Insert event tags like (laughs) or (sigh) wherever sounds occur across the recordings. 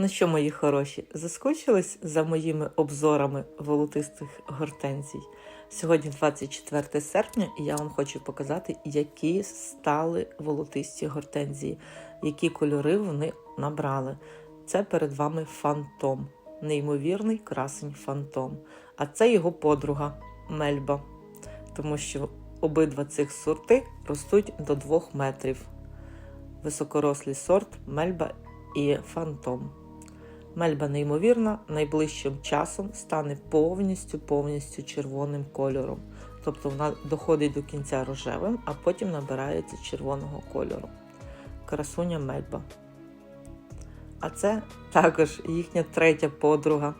Ну що, мої хороші, заскучились за моїми обзорами волотистих гортензій? Сьогодні 24 серпня, і я вам хочу показати, які стали волотисті гортензії, які кольори вони набрали. Це перед вами фантом, неймовірний красень фантом. А це його подруга Мельба, тому що обидва цих сорти ростуть до 2 метрів. Високорослий сорт Мельба і Фантом. Мельба неймовірна, найближчим часом стане повністю повністю червоним кольором. Тобто вона доходить до кінця рожевим, а потім набирається червоного кольору. Красуня Мельба. А це також їхня третя подруга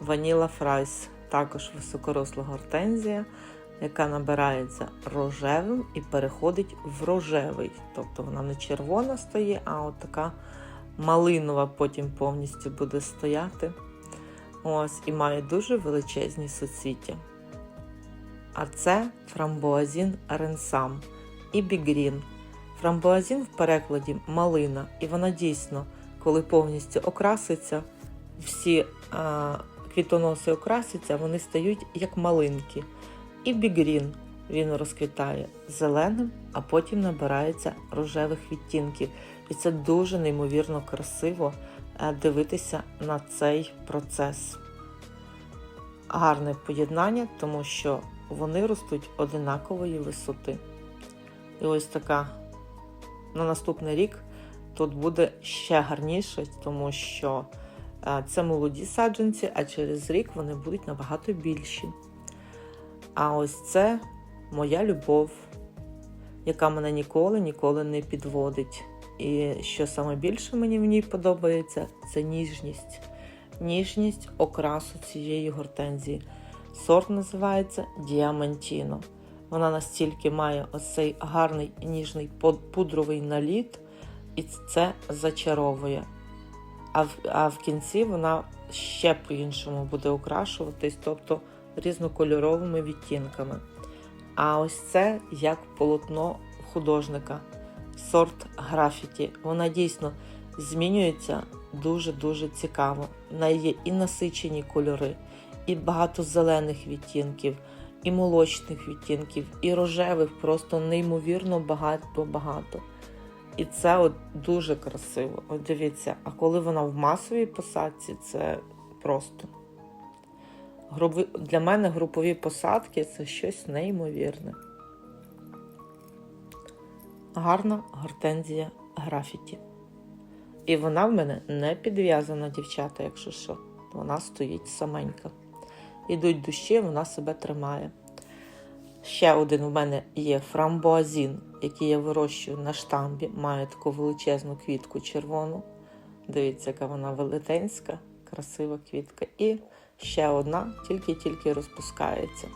Ваніла Фрайс. Також високоросла гортензія, яка набирається рожевим і переходить в рожевий. Тобто вона не червона стає, а от така малинова потім повністю буде стояти. Ось, і має дуже величезні суцвіття. А це фрамбоазін ренсам і бігрін. Фрамбоазін в перекладі малина, і вона дійсно, коли повністю окраситься, всі а, квітоноси окрасяться, вони стають як малинки. І бігрін він розквітає зеленим, а потім набирається рожевих відтінків. І це дуже неймовірно красиво е, дивитися на цей процес. Гарне поєднання, тому що вони ростуть одинакової висоти. І ось така на наступний рік тут буде ще гарніше, тому що е, це молоді саджанці, а через рік вони будуть набагато більші. А ось це моя любов, яка мене ніколи ніколи не підводить. І що саме більше мені в ній подобається, це ніжність. Ніжність окрасу цієї гортензії. Сорт називається Діамантіно. Вона настільки має оцей гарний ніжний пудровий наліт, і це зачаровує. А в, а в кінці вона ще по-іншому буде окрашуватись, тобто різнокольоровими відтінками. А ось це як полотно художника сорт графіті. Вона дійсно змінюється дуже-дуже цікаво. В неї є і насичені кольори, і багато зелених відтінків, і молочних відтінків, і рожевих, просто неймовірно багато-багато. І це от дуже красиво. От дивіться, а коли вона в масовій посадці, це просто. Для мене групові посадки це щось неймовірне гарна гортензія графіті. І вона в мене не підв'язана, дівчата, якщо що. Вона стоїть саменька. Ідуть душі, вона себе тримає. Ще один у мене є фрамбоазін, який я вирощую на штамбі. Має таку величезну квітку червону. Дивіться, яка вона велетенська, красива квітка. І ще одна, тільки-тільки розпускається.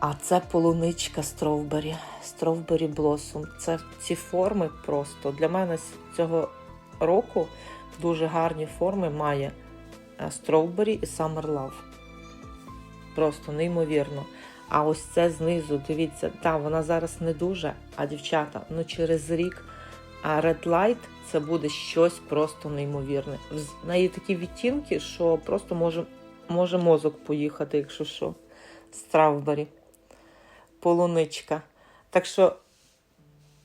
А це полуничка стровбері, стровбері блосом. Це ці форми просто. Для мене з цього року дуже гарні форми має стровбері і Summer Love. Просто неймовірно. А ось це знизу, дивіться, так, вона зараз не дуже, а дівчата, ну через рік а Red Light це буде щось просто неймовірне. В неї такі відтінки, що просто може, може мозок поїхати, якщо що. Стравбері полуничка. Так що,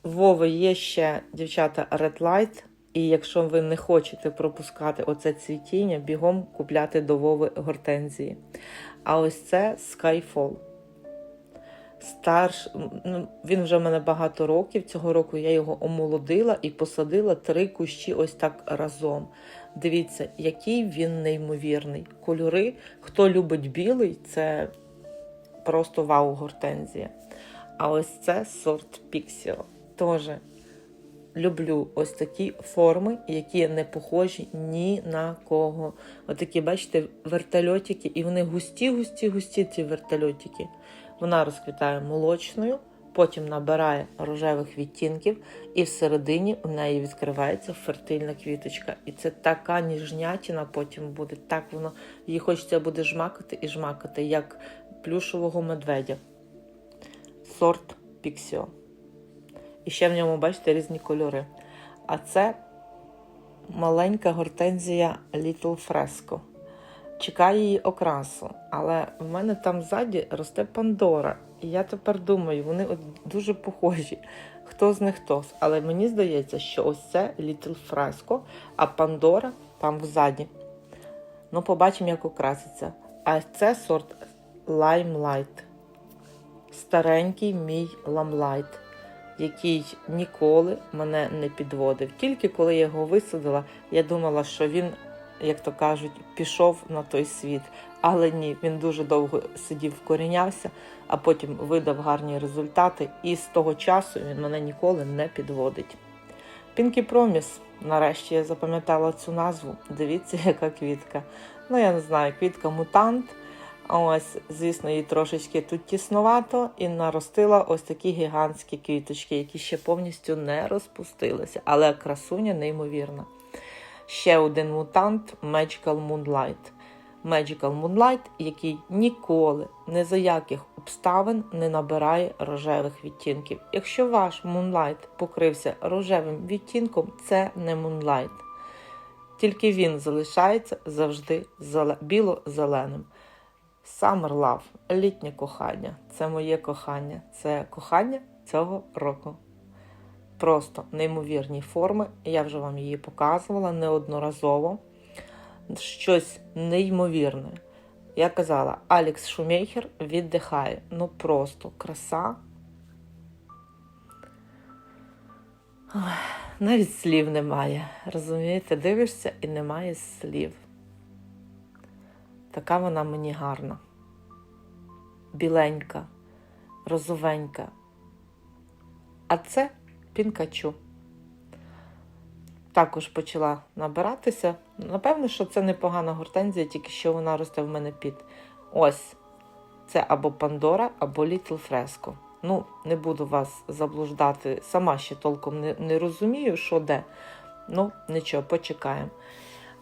Вови є ще, дівчата, Red Light. І якщо ви не хочете пропускати оце цвітіння, бігом купляти до Вови гортензії. А ось це Skyfall. Старш, ну, Він вже в мене багато років. Цього року я його омолодила і посадила три кущі ось так разом. Дивіться, який він неймовірний. Кольори. Хто любить білий, це просто вау-гортензія. А ось це сорт Pixio. Теж люблю ось такі форми, які не похожі ні на кого. Отакі, бачите, вертольотики, і вони густі-густі-густі, ці вертольотики. Вона розквітає молочною, потім набирає рожевих відтінків, і всередині у неї відкривається фертильна квіточка. І це така ніжнятіна потім буде. Так воно її хочеться буде жмакати і жмакати, як плюшового медведя. Сорт Піксіо. І ще в ньому, бачите, різні кольори. А це маленька гортензія Little Fresco. Чекаю її окрасу, але в мене там ззаді росте Пандора. І я тепер думаю, вони от дуже похожі. Хто з них хто. Але мені здається, що ось це Little Fresco, а Пандора там взаді. Ну, побачимо, як окраситься. А це сорт Limelight. Старенький мій ламлайт, який ніколи мене не підводив. Тільки коли я його висадила, я думала, що він, як то кажуть, пішов на той світ. Але ні, він дуже довго сидів, вкорінявся, а потім видав гарні результати. І з того часу він мене ніколи не підводить. Pinky Promise. Нарешті я запам'ятала цю назву. Дивіться, (laughs) яка квітка. Ну, я не знаю, квітка мутант. Ось, звісно, їй трошечки тут тіснувато і наростила ось такі гігантські квіточки, які ще повністю не розпустилися. Але красуня неймовірна. Ще один мутант Magical Moonlight. Magical Moonlight, який ніколи, не за яких обставин не набирає рожевих відтінків. Якщо ваш Moonlight покрився рожевим відтінком, це не Moonlight. Тільки він залишається завжди біло-зеленим. Summer Love, літнє кохання. Це моє кохання. Це кохання цього року. Просто неймовірні форми. Я вже вам її показувала неодноразово. Щось неймовірне. Я казала, Алекс Шумейхер віддихає. Ну просто краса. Навіть слів немає. Розумієте, дивишся і немає слів. Така вона мені гарна. Біленька, розовенька. А це пінкачу. Також почала набиратися. Напевно, що це непогана гортензія, тільки що вона росте в мене під. Ось. Це або Пандора, або Little Fresco. Ну, не буду вас заблуждати. Сама ще толком не, не розумію, що де. Ну, нічого, почекаємо.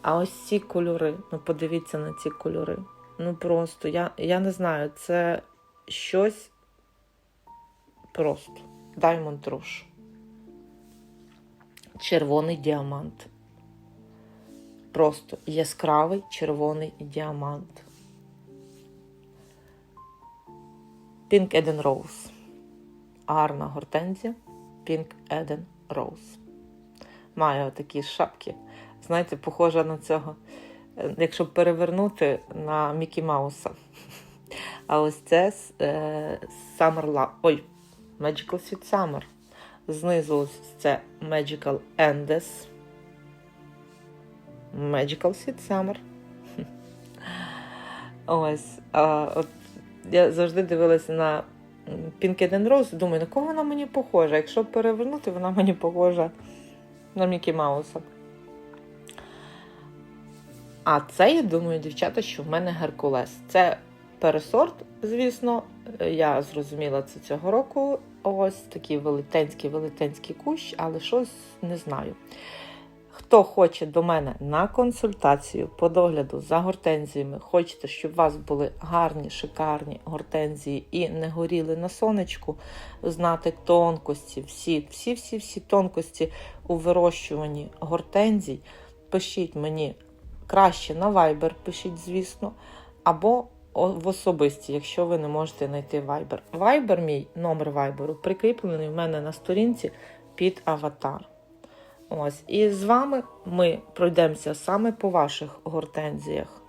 А ось ці кольори, ну подивіться на ці кольори. Ну просто, я, я не знаю, це щось просто. Diamond Rouge. Червоний діамант. Просто яскравий червоний діамант. Pink Eden Rose. Гарна гортензія. Pink Eden Rose. Має отакі шапки. Знаєте, похожа на цього, е, якщо перевернути на Мікі Мауса. А ось це е, Summer Love. Ой, Magical Sweet Summer. Знизу ось це Magical Endes. Magical Sweet Summer. (laughs) Ось. А, от я завжди дивилася на Pink Eden Rose, думаю, на кого вона мені похожа? Якщо перевернути, вона мені похожа на Мікі Мауса. А це, я думаю, дівчата, що в мене Геркулес. Це пересорт, звісно, я зрозуміла це цього року. Ось такий велетенський велетенський кущ, але щось не знаю. Хто хоче до мене на консультацію по догляду за гортензіями, хочете, щоб у вас були гарні, шикарні гортензії і не горіли на сонечку, знати тонкості, всі, всі, всі, всі тонкості у вирощуванні гортензій, пишіть мені краще на Viber, пишіть, звісно, або в особисті, якщо ви не можете знайти Viber. Viber мій номер Viber прикріплений в мене на сторінці під аватар. Ось, і з вами ми пройдемося саме по ваших гортензіях.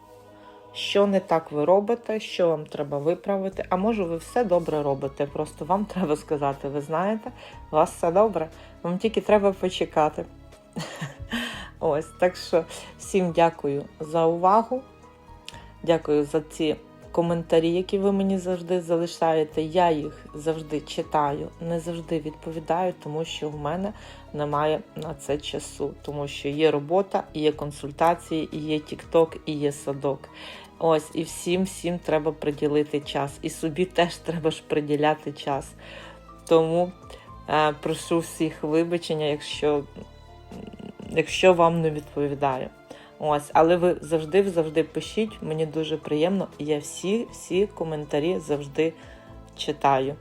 Що не так ви робите, що вам треба виправити, а може ви все добре робите. Просто вам (laughs) треба сказати, ви знаєте, у вас все добре, вам тільки треба почекати. (laughs) Ось, так що всім дякую за увагу. Дякую за ці коментарі, які ви мені завжди залишаєте. Я їх завжди читаю, не завжди відповідаю, тому що в мене немає на це часу, тому що є робота, є консультації, є тікток, і є садок. Ось, і всім всім треба приділити час. І собі теж треба ж приділяти час. Тому е, прошу всіх вибачення, якщо, якщо вам не відповідаю. Ось, але ви завжди завжди пишіть, мені дуже приємно. Я всі, всі коментарі завжди читаю.